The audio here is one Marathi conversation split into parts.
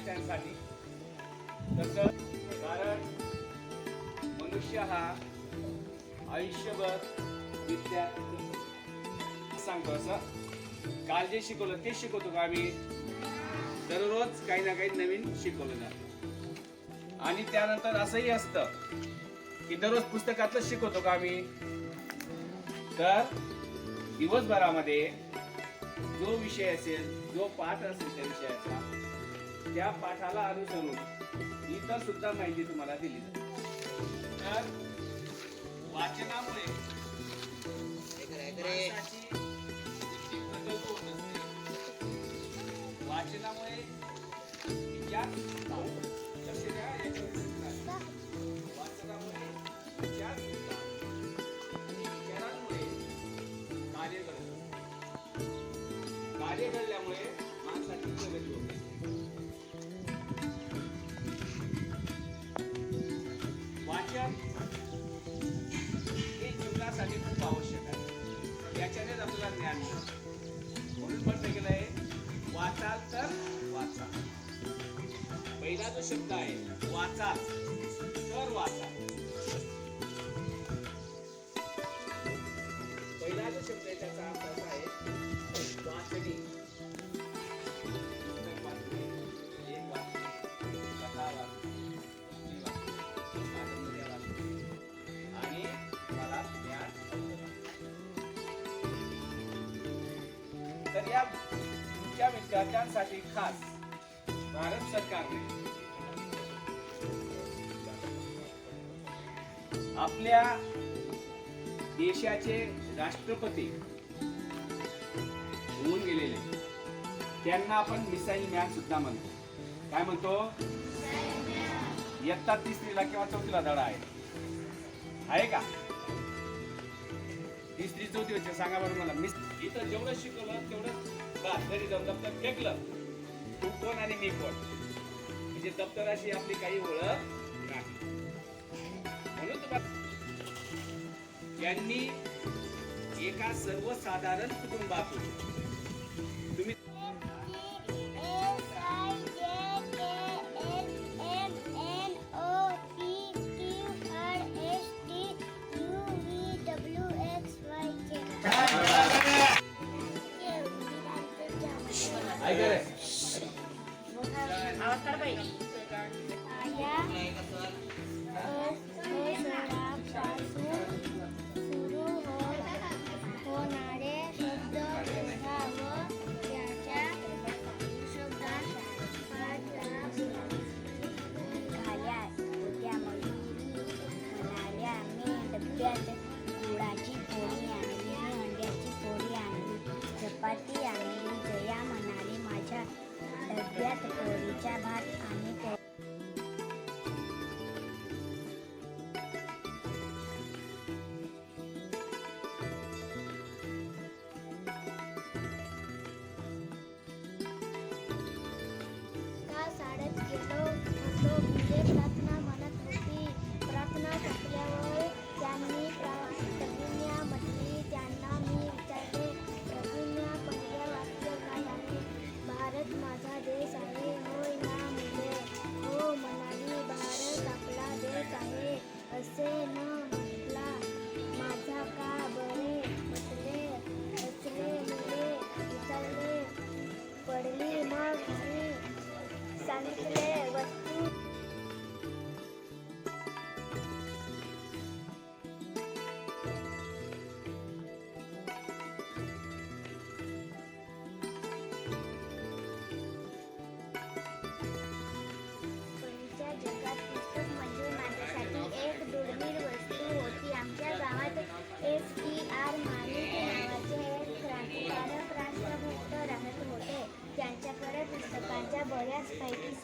विद्यार्थ्यांसाठी. तसं कारण मनुष्य हा आयुष्यभर विद्या सांगतो असं. काल जे शिकवलं ते शिकवतो का आम्ही? दररोज काही ना काही नवीन शिकवलं जातं. आणि त्यानंतर असंही असतं की दररोज पुस्तकातलं शिकवतो का आम्ही? तर दिवसभरामध्ये जो विषय असेल जो पाठ असेल त्या विषयाचा त्या पाठाला अनुसरून इतर सुद्धा माहिती तुम्हाला दिली जाते. तर वाचन ज्ञानासाठी खूप आवश्यक आहे. याच्यानेच आपल्याला ज्ञान मिळतं. म्हणून म्हटलं गेलं आहे वाचाल तर वाचा. पहिला जो शब्द आहे वाचाल. तर वाचा. तर या तुमच्या विद्यार्थ्यांसाठी खास भारत सरकारने आपल्या देशाचे राष्ट्रपती होऊन गेलेले. त्यांना आपण मिसाईल मॅन सुद्धा म्हणतो. काय म्हणतो? इयत्ता तिसरीला किंवा चौथीला धडा आहे. आहे का? तिसरी चौथी होती सांगा बरं मला. मी इथं जेवढं शिकवलं तेवढं बा घरी जाऊन दप्तर फेकलं. तू कोण आणि मी कोण? म्हणजे दप्तराशी आपली काही ओळख नाही. म्हणून तुम्हाला यांनी एका सर्वसाधारण कुटुंबातून तुम्ही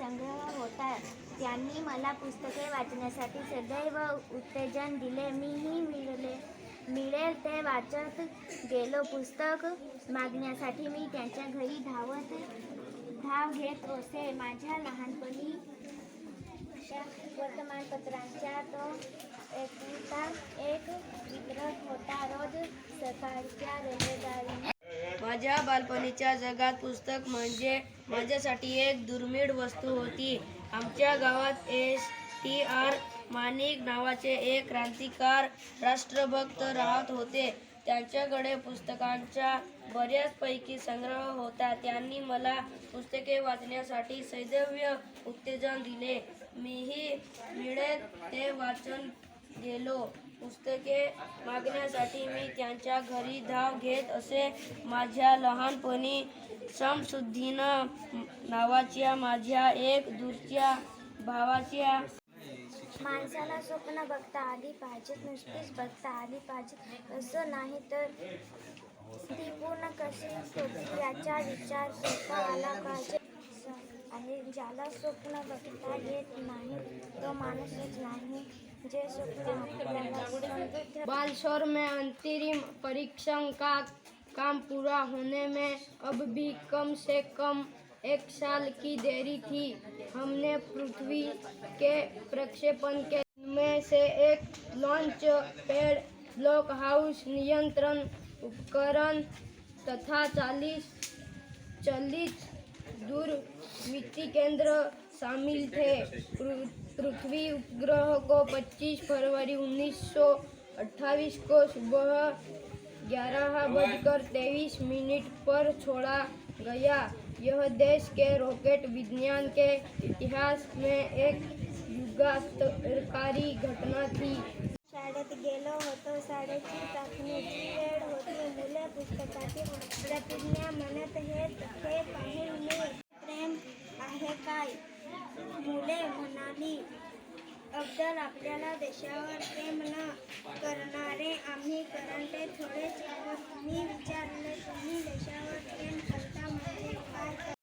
संग्रह होता त्यांनी मला पुस्तके वाचण्यासाठी सदैव उत्तेजन दिले. मीही मिळले मिळेल ते वाचत गेलो. पुस्तक मागण्यासाठी मी त्यांच्या घरी धावत धाव घेत असे. माझ्या लहानपणी अशा तो एक वितरक होता. रोज सकाळच्या रेल्वेगाडी माझ्या बालपणीच्या जगात पुस्तक म्हणजे माझ्यासाठी एक दुर्मिळ वस्तू होती. आमच्या गावात एस टी आर माणिक नावाचे एक क्रांतिकार राष्ट्रभक्त राहत होते. त्यांच्याकडे पुस्तकांचा बऱ्याचपैकी संग्रह होता. त्यांनी मला पुस्तके वाचण्यासाठी सैदव्य उत्तेजन दिले. मीही मिळेल ते वाचन गेलो. पुस्तके मागण्यासाठी मी त्यांच्या घरी धाव घेत असे माझ्या लहानपणी समसुद्धीनं नावाच्या माझ्या एक दूरच्या भावाच्या माणसाला स्वप्न बघता आली पाहिजेत नुसतीच बघता आली पाहिजेत. असं नाही तर ती पूर्ण कशी याचा विचार करता आला पाहिजे. आणि ज्याला स्वप्न बघता येत नाही तो माणूसच नाही। जे स्वप्न बालशोर में अंतरिम परीक्षण का काम पूरा होने में अब भी कम से कम एक साल की देरी थी। हमने पृथ्वी के प्रक्षेपण के में से एक लॉन्च पैड, ब्लॉक हाउस, नियंत्रण उपकरण तथा चालीस चालीस दूर दूरवीक्षी केंद्र शामिल थे। पृथ्वी उपग्रह को 25 फरवरी 1928 को सुबह ग्यारह बजकर तेईस मिनट पर छोड़ा गया। यह देश के रॉकेट विज्ञान के इतिहास में एक युगांतरकारी घटना थी। शाळेत गेलो होतो. शाळेची चाचणीची वेळ होती. मुले पुस्तकाची प्रतिज्ञा म्हणत हेच हे पाहून मी प्रेम आहे काय? मुले म्हणाली अब्दल आपल्याला देशावर प्रेम न करणारे आम्ही करंटे थोडेच मी विचारले तुम्ही देशावर प्रेम करता म्हणजे काय?